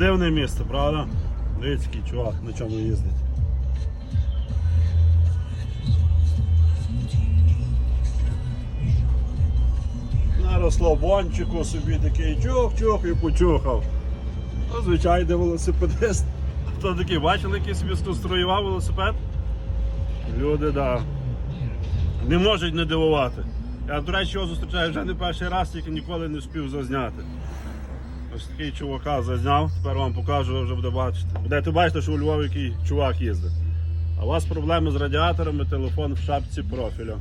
дивне місце, правда? Дивіться, який чувак на чому їздить. На розслабончику собі такий чух-чух і почухав. Ну, звичайний велосипедист. Хто такий, бачили, який собі сконструював велосипед? Люди, да. Не можуть не дивувати. Я, до речі, його зустрічаю вже не перший раз, тільки ніколи не встиг зазняти. Ось такий чувака зазняв, тепер вам покажу, ви вже буде бачити. Будете бачити, що у Львові який чувак їздить. А у вас проблеми з радіаторами, телефон в шапці профіля.